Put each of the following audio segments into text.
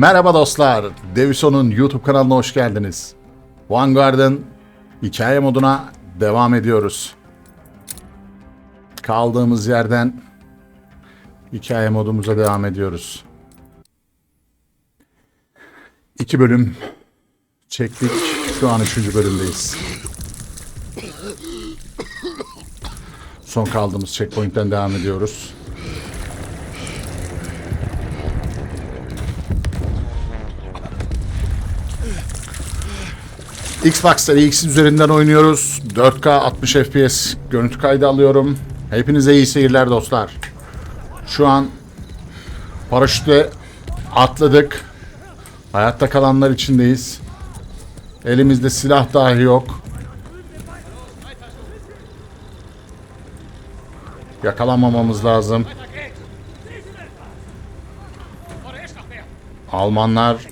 Merhaba dostlar. Devison'un YouTube kanalına hoş geldiniz. Vanguard'ın hikaye moduna devam ediyoruz. Kaldığımız yerden hikaye modumuza devam ediyoruz. İki bölüm çektik. Şu an üçüncü bölümdeyiz. Son kaldığımız checkpoint'ten devam ediyoruz. Xbox'ta X üzerinden oynuyoruz. 4K 60 FPS görüntü kaydı alıyorum. Hepinize iyi seyirler dostlar. Şu an paraşütle atladık. Hayatta kalanlar içindeyiz. Elimizde silah dahi yok. Yakalanmamamız lazım. Almanlar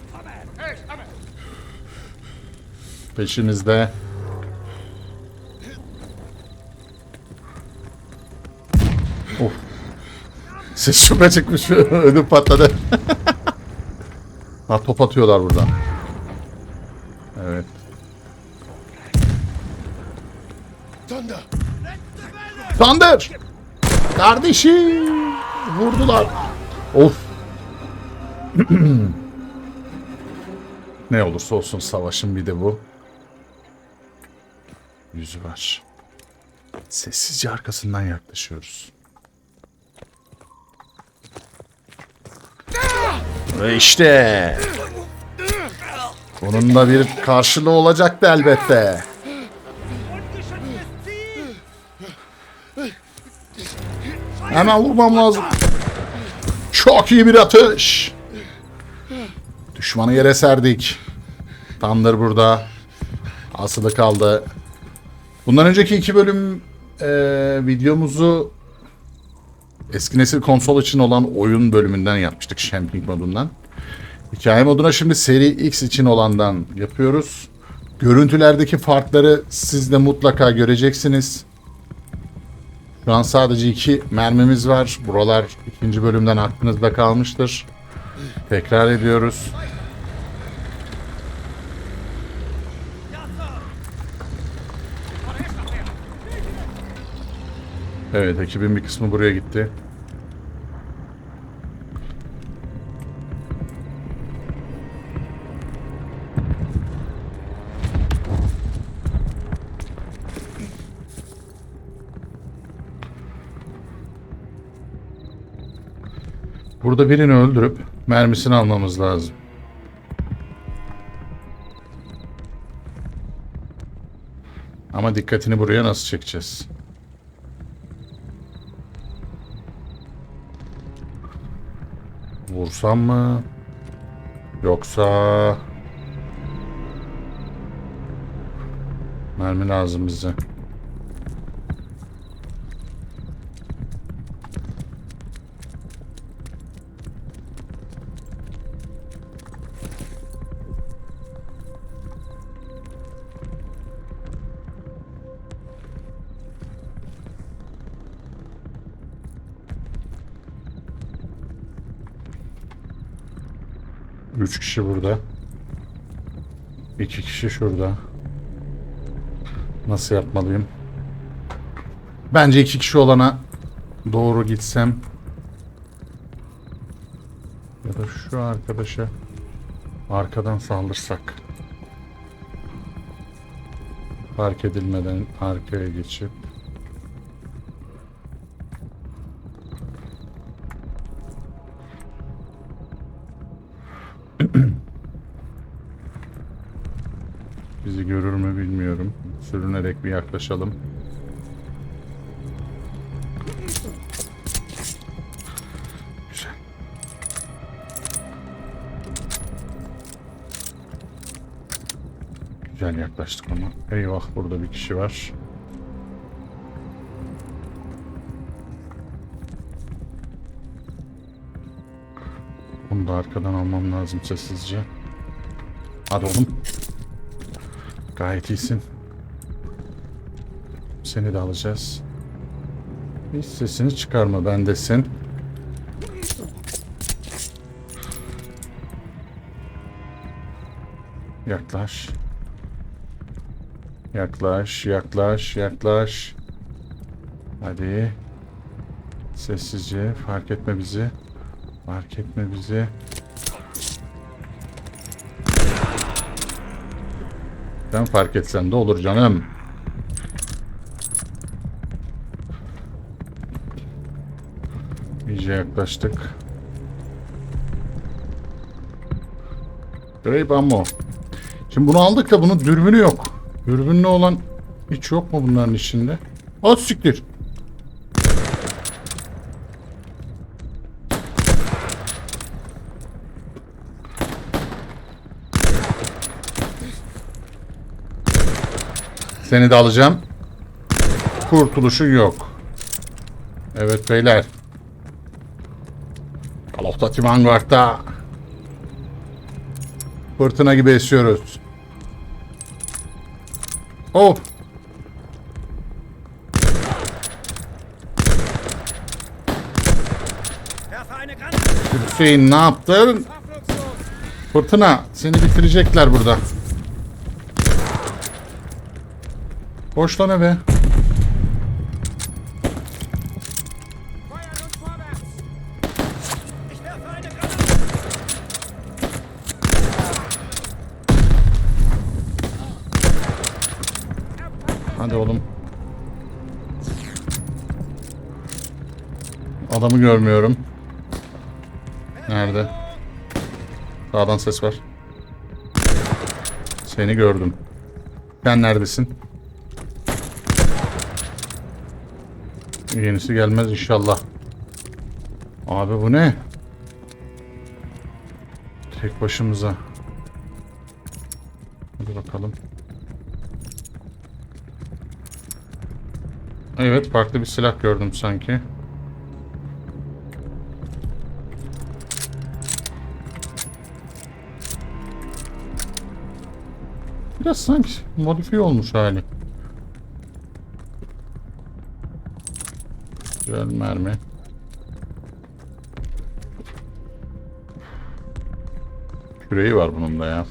peşimizde. Of. Ses şuka çıkmış. Ödüm patladı. ha top atıyorlar buradan. Evet. Thunder! Thunder! Kardeşim! Vurdular. Of. ne olursa olsun savaşın bir de bu. Yüzü var. Sessizce arkasından yaklaşıyoruz. Ve işte. Bunun da bir karşılığı olacaktı elbette. Hemen vurmam lazım. Çok iyi bir atış. Düşmanı yere serdik. Thunder burada. Asılı kaldı. Bundan önceki iki bölüm e, videomuzu eski nesil konsol için olan oyun bölümünden yapmıştık. Camping modundan. Hikaye moduna şimdi seri X için olandan yapıyoruz. Görüntülerdeki farkları siz de mutlaka göreceksiniz. Şu an sadece iki mermimiz var. Buralar ikinci bölümden aklınızda kalmıştır. Tekrar ediyoruz. Evet ekibin bir kısmı buraya gitti. Burada birini öldürüp mermisini almamız lazım. Ama dikkatini buraya nasıl çekeceğiz? Vursam mı? Yoksa... Mermi lazım bize. Kişi burada. İki kişi şurada. Nasıl yapmalıyım? Bence iki kişi olana doğru gitsem. Ya da şu arkadaşa arkadan saldırsak. Fark edilmeden arkaya geçip. Bir yaklaşalım. Güzel. Güzel yaklaştık ama. Eyvah burada bir kişi var. Bunu da arkadan almam lazım sessizce. Hadi oğlum. Gayet iyisin. Seni de alacağız. Hiç sesini çıkarma bendesin. Yaklaş. Yaklaş, yaklaş, yaklaş. Hadi. Sessizce fark etme bizi. Fark etme bizi. Ben fark etsem de olur canım. İyice yaklaştık. Grape ammo. Şimdi bunu aldık da bunun dürbünü yok. Dürbünlü olan hiç yok mu bunların içinde? Az siktir. Seni de alacağım. Kurtuluşun yok. Evet beyler. Duty Vanguard'da fırtına gibi esiyoruz. Granate! Hüseyin ne yaptın? Fırtına seni bitirecekler burada. Boş lan Hadi oğlum. Adamı görmüyorum. Nerede? Sağdan ses var. Seni gördüm. Sen neredesin? Yenisi gelmez inşallah. Abi bu ne? Tek başımıza. Evet farklı bir silah gördüm sanki. Biraz sanki modifiye olmuş hali. Güzel mermi. Küreği var bunun da ya.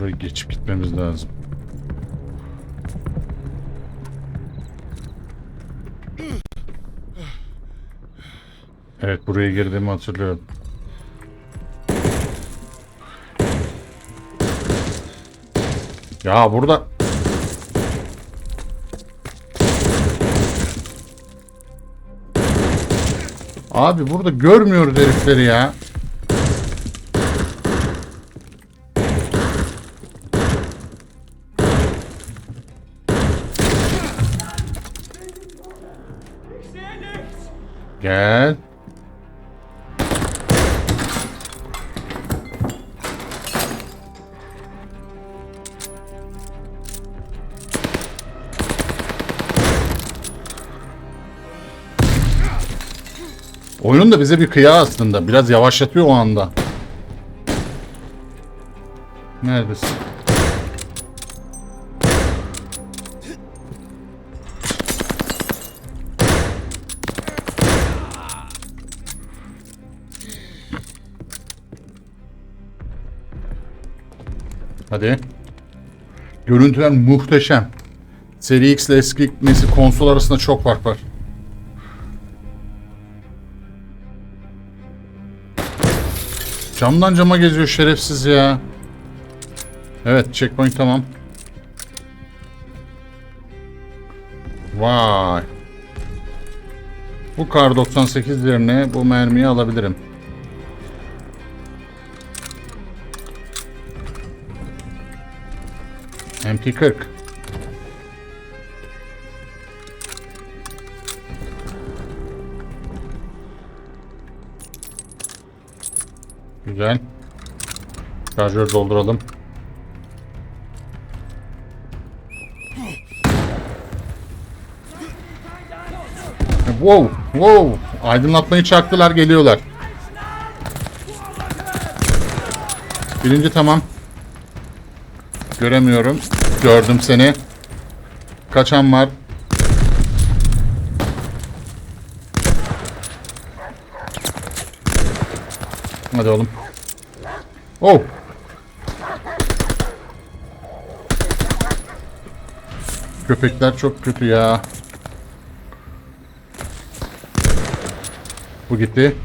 Burayı geçip gitmemiz lazım. Evet buraya girdiğimi hatırlıyorum. Ya burada Abi burada görmüyoruz herifleri ya. Gel. Oyun da bize bir kıya aslında. Biraz yavaşlatıyor o anda. Neredesin? Hadi. Görüntüler muhteşem. Seri X ile eski nesil konsol arasında çok fark var. Camdan cama geziyor şerefsiz ya. Evet checkpoint tamam. Vay. Bu kar 98 yerine bu mermiyi alabilirim. MP40. Güzel. Şarjör dolduralım. Wow, wow. Aydınlatmayı çaktılar, geliyorlar. Birinci tamam. Göremiyorum. Gördüm seni. Kaçan var. Hadi oğlum. Oh. Köpekler çok kötü ya. Bu gitti.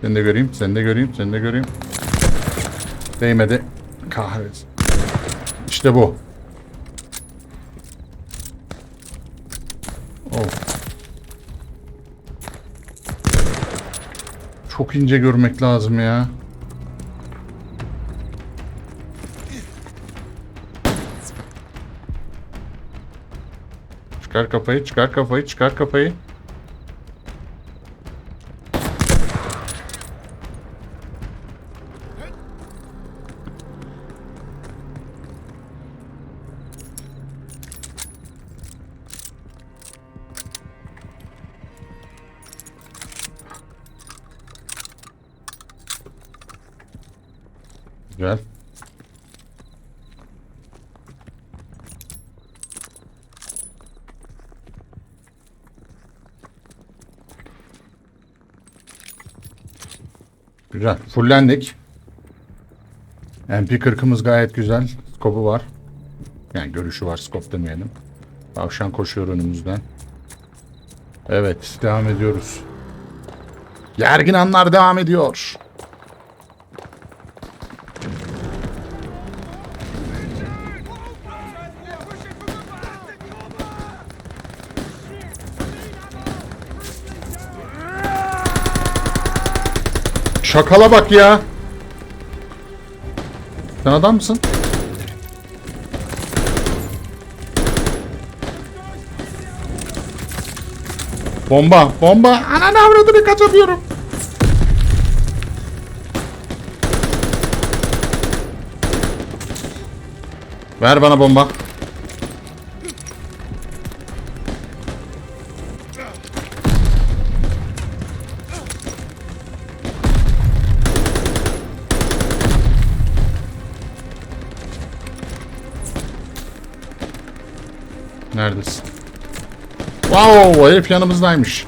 Seni de göreyim, seni de göreyim, seni de göreyim. Değmedi. Kahretsin. İşte bu. Oh. Çok ince görmek lazım ya. Çıkar kafayı, çıkar kafayı, çıkar kafayı. Fullendik. MP40'ımız gayet güzel. Skopu var. Yani görüşü var. Skop demeyelim. Tavşan koşuyor önümüzden. Evet. Devam ediyoruz. Gergin anlar devam ediyor. Şakala bak ya. Sen adam mısın? Bomba, bomba. Ananı avradını kaçamıyorum. Ver bana bomba. Neredesin? Wow, herif yanımızdaymış.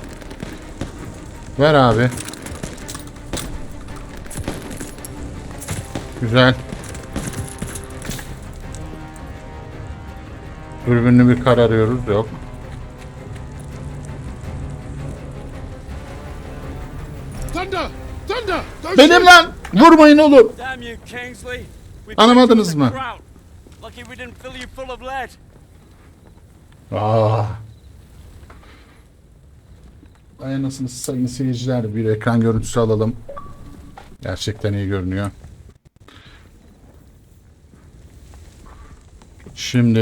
Ver abi. Güzel. Dürbünlü bir kar arıyoruz. Yok. Thunder! Thunder! Don't Benim lan! Vurmayın oğlum. Anlamadınız mı? the crowd. Lucky we didn't fill you full of lead. Aa. Ay anasını sayın seyirciler bir ekran görüntüsü alalım. Gerçekten iyi görünüyor. Şimdi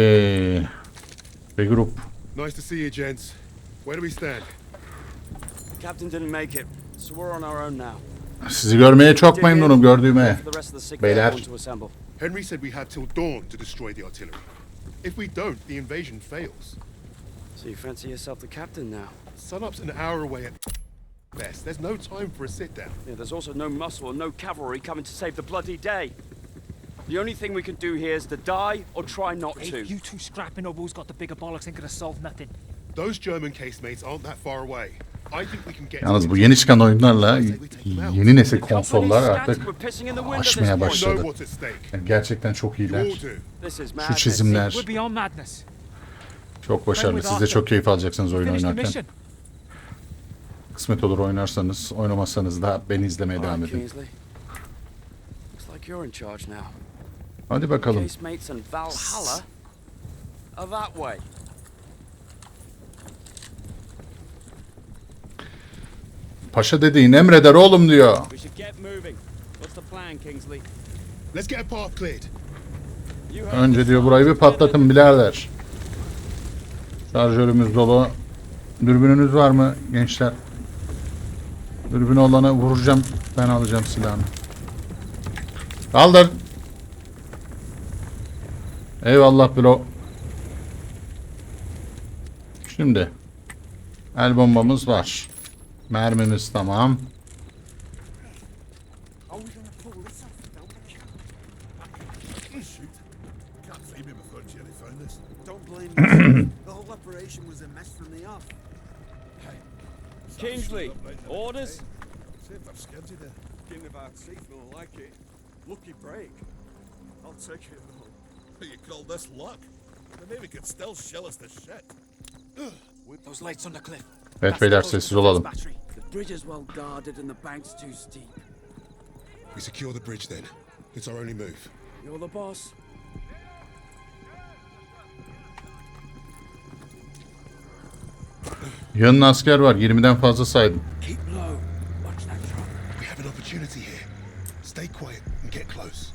bir grup Nice to see you, gents. Where do we stand? Captain didn't make it, so we're on our own now. sizi görmeye çok memnunum gördüğüme. Beyler. Henry said we had till dawn to destroy the artillery. If we don't, the invasion fails. So you fancy yourself the captain now? Sunup's an hour away at best. There's no time for a sit down. Yeah, there's also no muscle and no cavalry coming to save the bloody day. The only thing we can do here is to die or try not Hey, to. you two scrapping over who's got the bigger bollocks ain't gonna solve nothing. Those German casemates aren't that far away. Yalnız bu yeni çıkan oyunlarla yeni nesil konsollar artık aşmaya başladı. Yani gerçekten çok iyiler. Şu çizimler çok başarılı. Siz de çok keyif alacaksınız oyun oynarken. Kısmet olur oynarsanız, oynamazsanız da beni izlemeye devam edin. Hadi bakalım. Paşa dediğin emreder oğlum diyor. Önce diyor burayı bir patlatın birader. Şarjörümüz dolu. Dürbününüz var mı gençler? Dürbün olana vuracağım. Ben alacağım silahını. Kaldır. Eyvallah bro. Şimdi. El bombamız var. Mermimiz tamam. Kingsley, orders? Saved our skinsy there. Asking if I'd see feeling like it. Lucky break. I'll take it though. You call this luck? The Navy could still shell us to shit. Those lights on the cliff. Evet beyler sessiz olalım. Battery. The bridge is well guarded and the bank's too steep. We secure the bridge then. It's our only move. You're the boss. Yanına asker var. 20'den fazla saydım. Keep low. Watch that truck. We have an opportunity here. Stay quiet and get close.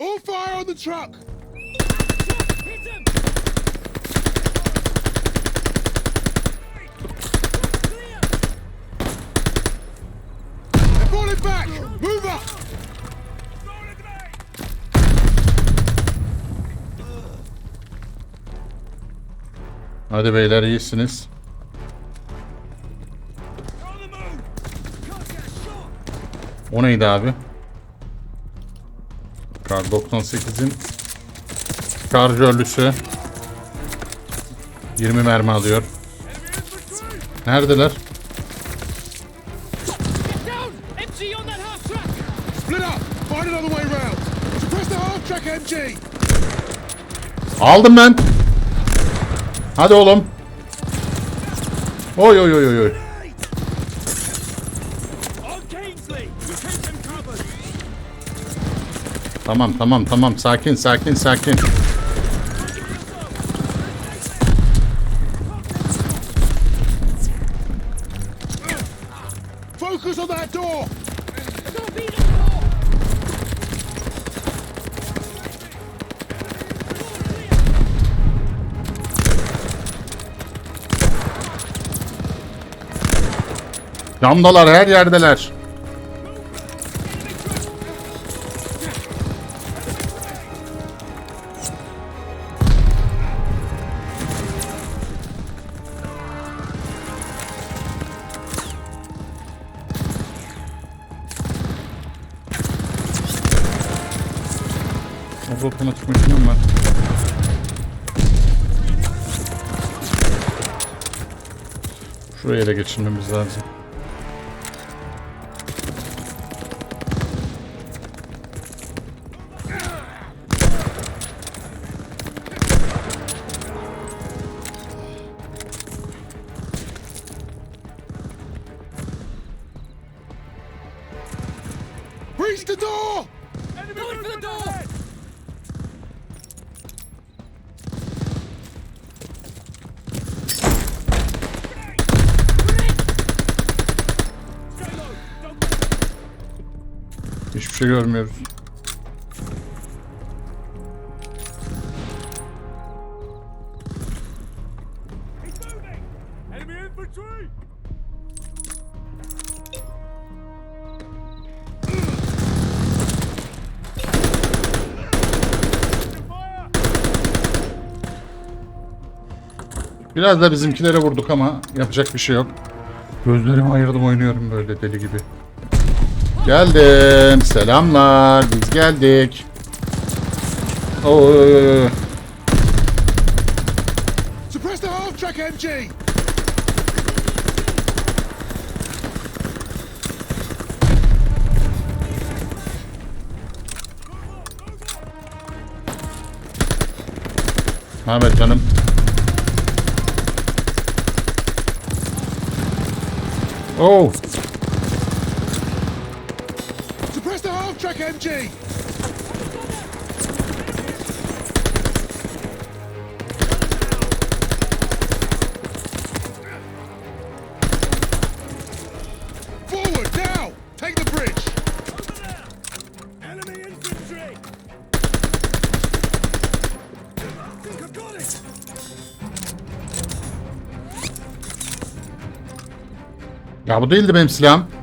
All fire on the truck! Hadi beyler iyisiniz. O neydi abi? Kar 98'in şarjörlüsü 20 mermi alıyor. Neredeler? Aldım ben. Hadi oğlum. Oy oy oy oy! Tamam tamam tamam sakin sakin sakin. Camdalar her yerdeler. Orada otomatik makinem var. Şuraya da geçirmemiz lazım. Şey görmüyoruz. Biraz da bizimkilere vurduk ama yapacak bir şey yok. Gözlerimi ayırdım oynuyorum böyle deli gibi. Geldim. Selamlar. Biz geldik. Oy. Suppress the MG! Haber canım? Oh. Half-track MG! Forward, now! Take the bridge! Enemy infantry! I think I've got it! Ya bu değildi benim silahım.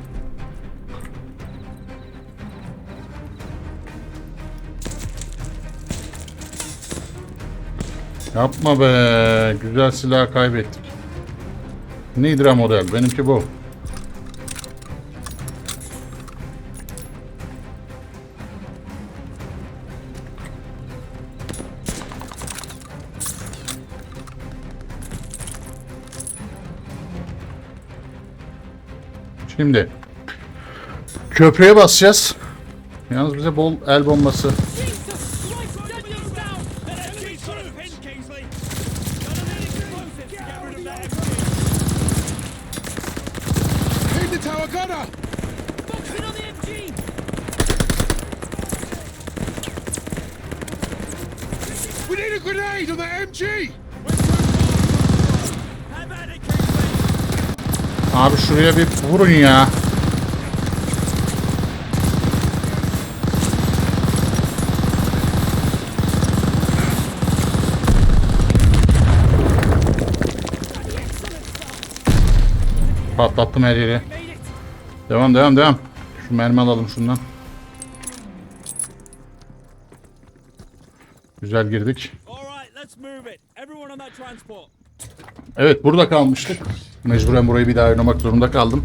Yapma be. Güzel silah kaybettik. Nidra model. Benimki bu. Şimdi köprüye basacağız. Yalnız bize bol el bombası grenade on that MG! Abi şuraya bir vurun ya. Patlattım her yeri. Devam devam devam. Şu mermi alalım şundan. Güzel girdik. All right, let's move it. Everyone on that transport. Evet burada kalmıştık. Mecburen burayı bir daha oynamak zorunda kaldım.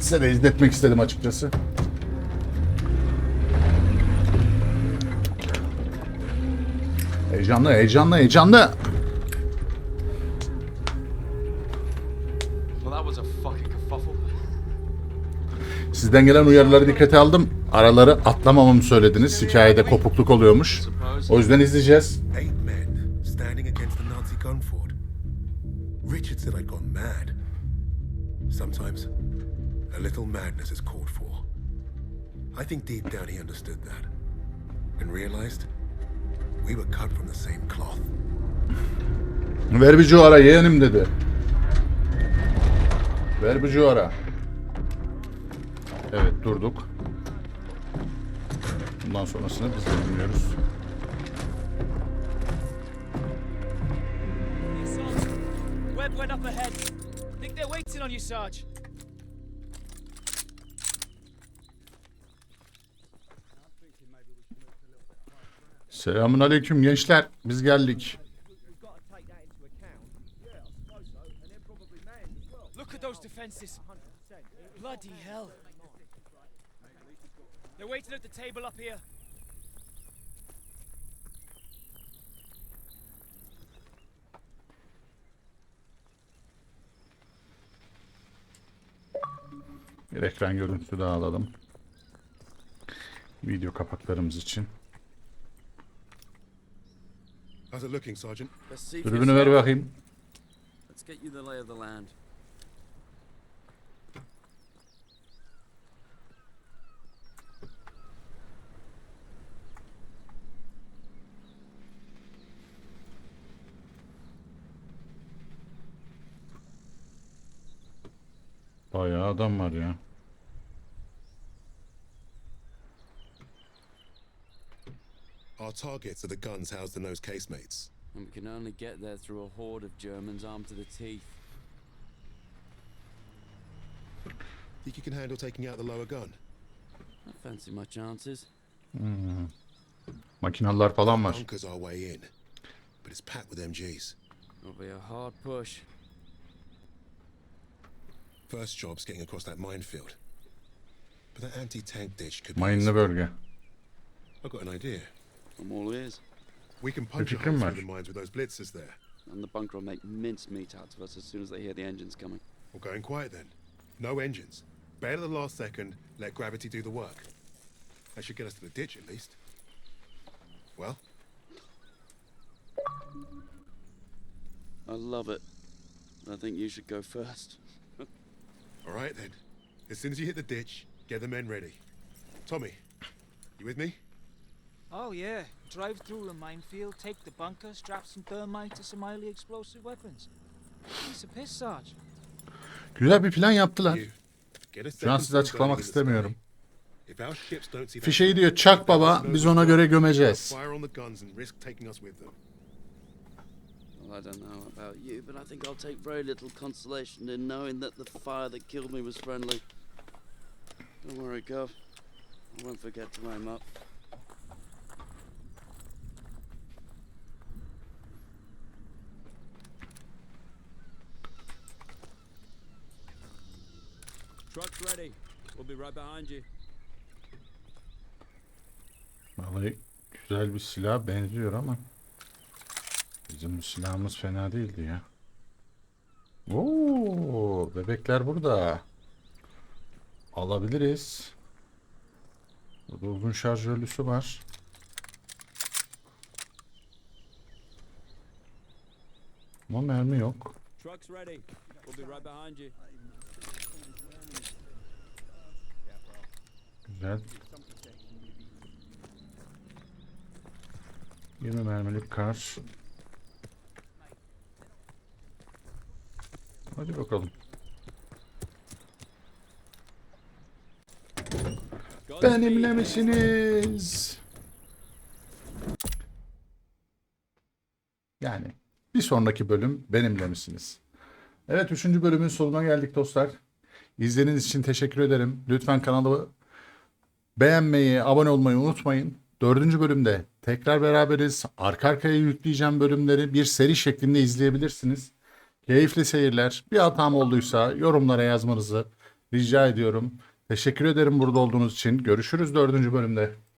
Size de izletmek istedim açıkçası. Heyecanlı, heyecanlı, heyecanlı. Sizden gelen uyarıları dikkate aldım. Araları atlamamamı söylediniz. Hikayede kopukluk oluyormuş. O yüzden izleyeceğiz. Think deep down he understood that. And realized we were cut from the same cloth. Ver bir cuvara yeğenim dedi. Ver bir cuvara. Evet durduk. Bundan sonrasını biz de bilmiyoruz. Webb went up ahead. Think they're waiting on you, Sarge. Selamun aleyküm gençler. Biz geldik. Look at those defenses. Bloody hell. They're waiting at the table up here. Bir ekran görüntüsü daha alalım. Video kapaklarımız için. How's it looking, Sergeant? Dürbünü ver bakayım. Let's get you the lay of the land. Bayağı adam var ya. Targets are the guns housed in those casemates. And we can only get there through a horde of Germans armed to the teeth. Think you can handle taking out the lower gun? I fancy my chances. Hmm. Makinalılar falan var. Bunker's our way in, but it's packed with MGs. It'll be a hard push. First job's getting across that minefield. But that anti-tank ditch could be Mayınlı useful. bölge. I've got an idea. I'm all ears. We can punch a fikrim hole through the mines with those blitzers there. And the bunker will make mincemeat out of us as soon as they hear the engines coming. We're going quiet then. No engines. Bail at the last second, let gravity do the work. That should get us to the ditch at least. Well, I love it. I think you should go first. all right then. As soon as you hit the ditch, get the men ready. Tommy, you with me? Oh yeah, drive through a minefield, take the bunker, strap some thermite to some highly explosive weapons. Piece of piss, Sarge. Güzel bir plan yaptılar. Şu an size açıklamak istemiyorum. Ship, diyor çak baba biz ona göre gömeceğiz. I don't know about you, but I think I'll take very little consolation in knowing that the fire that killed me was friendly. Don't worry, Gov. I won't forget to aim up. Truck's ready. We'll be right behind you. Vallahi güzel bir silah benziyor ama bizim bu silahımız fena değildi ya. Oo, bebekler burada. alabiliriz. Burada uzun şarjörlüsü var. Ama mermi yok. Truck's ready. We'll be right behind you. Güzel. 20 mermilik kar. Hadi bakalım. Benimle misiniz? Yani bir sonraki bölüm benimle misiniz? Evet 3. bölümün sonuna geldik dostlar. İzlediğiniz için teşekkür ederim. Lütfen kanalı beğenmeyi, abone olmayı unutmayın. Dördüncü bölümde tekrar beraberiz. Arka arkaya yükleyeceğim bölümleri bir seri şeklinde izleyebilirsiniz. Keyifli seyirler. Bir hatam olduysa yorumlara yazmanızı rica ediyorum. Teşekkür ederim burada olduğunuz için. Görüşürüz dördüncü bölümde.